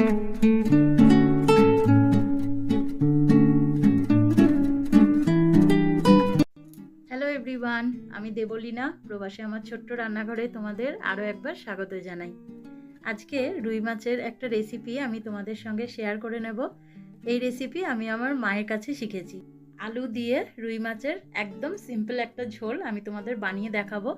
Hello everyone আমি দেবলীনা, প্রবাসী আমার ছোট্ট রান্নাঘরে তোমাদের আরও একবার স্বাগত জানাই। আজকে রুই মাছের একটা রেসিপি আমি তোমাদের সঙ্গে শেয়ার করে নেব। এই রেসিপি আমি আমার মায়ের কাছে শিখেছি। আলু দিয়ে রুই মাছের একদম সিম্পল একটা ঝোল আমি তোমাদের বানিয়ে দেখাবো।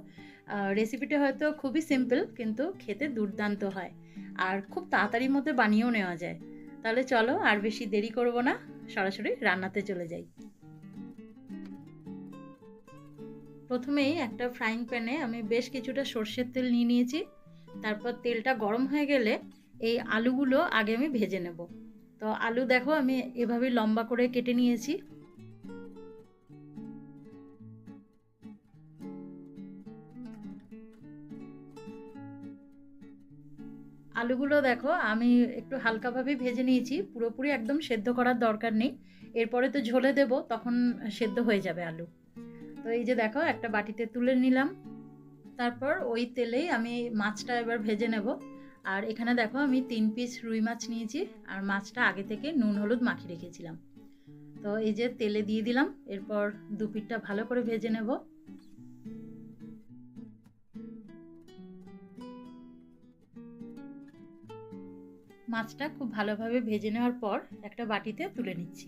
রেসিপিটা হয়তো খুবই সিম্পল কিন্তু খেতে দুর্দান্ত হয়। আর খুব তাড়াতাড়ির মধ্যে বানিয়েও নেওয়া যায়। তাহলে চলো, আর বেশি দেরি করব না, সরাসরি রান্নাতে চলে যাই। প্রথমেই একটা ফ্রাইং প্যানে আমি বেশ কিছুটা সর্ষের তেল নিয়ে নিয়েছি। তারপর তেলটা গরম হয়ে গেলে এই আলুগুলো আগে আমি ভেজে নেব। তো আলু দেখো, আমি এভাবে লম্বা করে কেটে নিয়েছি। আলুগুলো দেখো, আমি একটু হালকাভাবে ভেজে নিয়েছি। পুরোপুরি একদম সেদ্ধ করার দরকার নেই। এরপরে তো ঝোলে দেব, তখন সেদ্ধ হয়ে যাবে আলু। তো এই যে দেখো, একটা বাটিতে তুলে নিলাম। তারপর ওই তেলেই আমি মাছটা এবার ভেজে নেব। আর এখানে দেখো, আমি তিন পিস রুই মাছ নিয়েছি। আর মাছটা আগে থেকে নুন, হলুদ মাখিয়ে রেখেছিলাম। তো এই যে তেলে দিয়ে দিলাম, এরপর দু পিঠটা ভালো করে ভেজে নেব। মাছটা খুব ভালোভাবে ভেজে নেওয়ার পর একটা বাটিতে তুলে নিচ্ছি।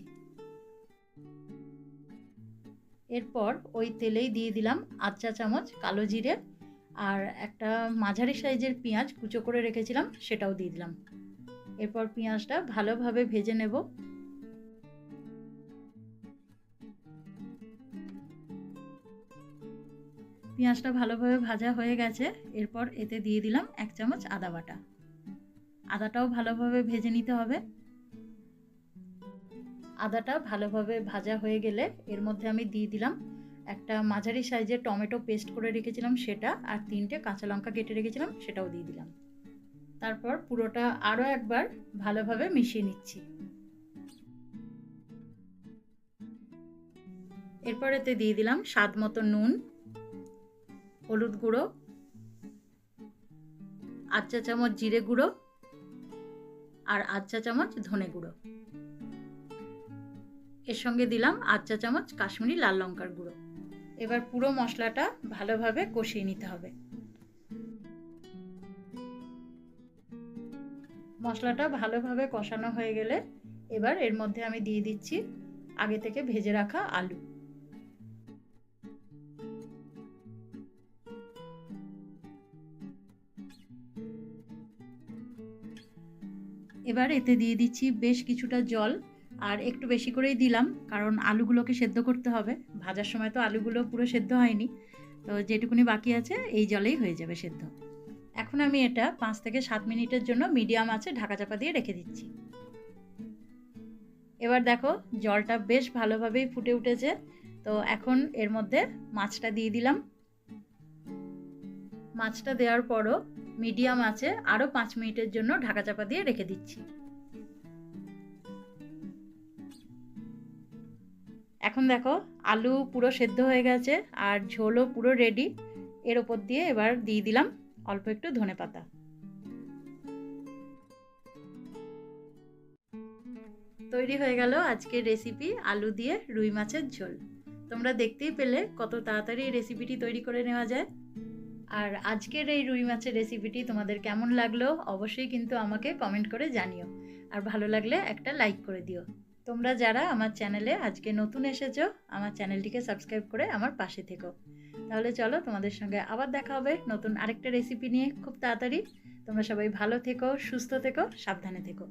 এরপর ওই তেলেই দিয়ে দিলাম আধ চা চামচ কালো জিরে আর একটা মাঝারি সাইজের পেঁয়াজ কুচো করে রেখেছিলাম, সেটাও দিয়ে দিলাম। এরপর পেঁয়াজটা ভালোভাবে ভেজে নেব। পেঁয়াজটা ভালোভাবে ভাজা হয়ে গেছে, এরপর এতে দিয়ে দিলাম এক চামচ আদা বাটা। আদাটাও ভালোভাবে ভেজে নিতে হবে। আদাটা ভালোভাবে ভাজা হয়ে গেলে এর মধ্যে আমি দিয়ে দিলাম একটা মাঝারি সাইজের টমেটো পেস্ট করে রেখেছিলাম সেটা আর তিনটে কাঁচা লঙ্কা কেটে রেখেছিলাম সেটাও দিয়ে দিলাম। তারপর পুরোটা আরও একবার ভালোভাবে মিশিয়ে নিচ্ছি। এরপর এতে দিয়ে দিলাম স্বাদ মতো নুন, হলুদ গুঁড়ো চা চামচ জিরে গুঁড়ো আর আধ চা চামচ ধনে গুঁড়ো। এর সঙ্গে দিলাম আধ চা চামচ কাশ্মীরি লাল লঙ্কার গুঁড়ো। এবার পুরো মশলাটা ভালোভাবে কষিয়ে নিতে হবে। মশলাটা ভালোভাবে কষানো হয়ে গেলে এবার এর মধ্যে আমি দিয়ে দিচ্ছি আগে থেকে ভেজে রাখা আলু। এবার এতে দিয়ে দিচ্ছি বেশ কিছুটা জল আর একটু বেশি করেই দিলাম, কারণ আলুগুলোকে সেদ্ধ করতে হবে। ভাজার সময় তো আলুগুলো পুরো সেদ্ধ হয়নি। তো যেটুকুনি বাকি আছে, এই জলেই হয়ে যাবে সেদ্ধ। এখন আমি এটা পাঁচ থেকে সাত মিনিটের জন্য মিডিয়াম আছে ঢাকা চাপা দিয়ে রেখে দিচ্ছি। এবার দেখো, জলটা বেশ ভালোভাবেই ফুটে উঠেছে। তো এখন এর মধ্যে মাছটা দিয়ে দিলাম। মাছটা দেওয়ার পরও মিডিয়াম আছে আরও পাঁচ মিনিটের জন্য ঢাকা চাপা দিয়ে রেখে দিচ্ছি। এখন দেখো, আলু পুরো সেদ্ধ হয়ে গেছে, আর ঝোলও পুরো রেডি এর ওপর দিয়ে এবার দিয়ে দিলাম অল্প একটু ধনে পাতা। তৈরি হয়ে গেল আজকের রেসিপি আলু দিয়ে রুই মাছের ঝোল। তোমরা দেখতেই পেলে কত তাড়াতাড়ি রেসিপিটি তৈরি করে নেওয়া যায়। আর আজকের এই রুই মাছের রেসিপিটি তোমাদের কেমন লাগল অবশ্যই কিন্তু আমাকে কমেন্ট করে জানিও। আর ভালো লাগলে একটা লাইক করে দিও। তোমরা যারা আমার চ্যানেলে আজকে নতুন এসেছ, আমার চ্যানেলটিকে সাবস্ক্রাইব করে আমার পাশে থেকো। তাহলে চলো তোমাদের সঙ্গে আবার দেখা হবে নতুন আরেকটা রেসিপি নিয়ে খুব তাড়াতাড়ি। তোমরা সবাই ভালো থেকো, সুস্থ থেকো, সাবধানে থেকো।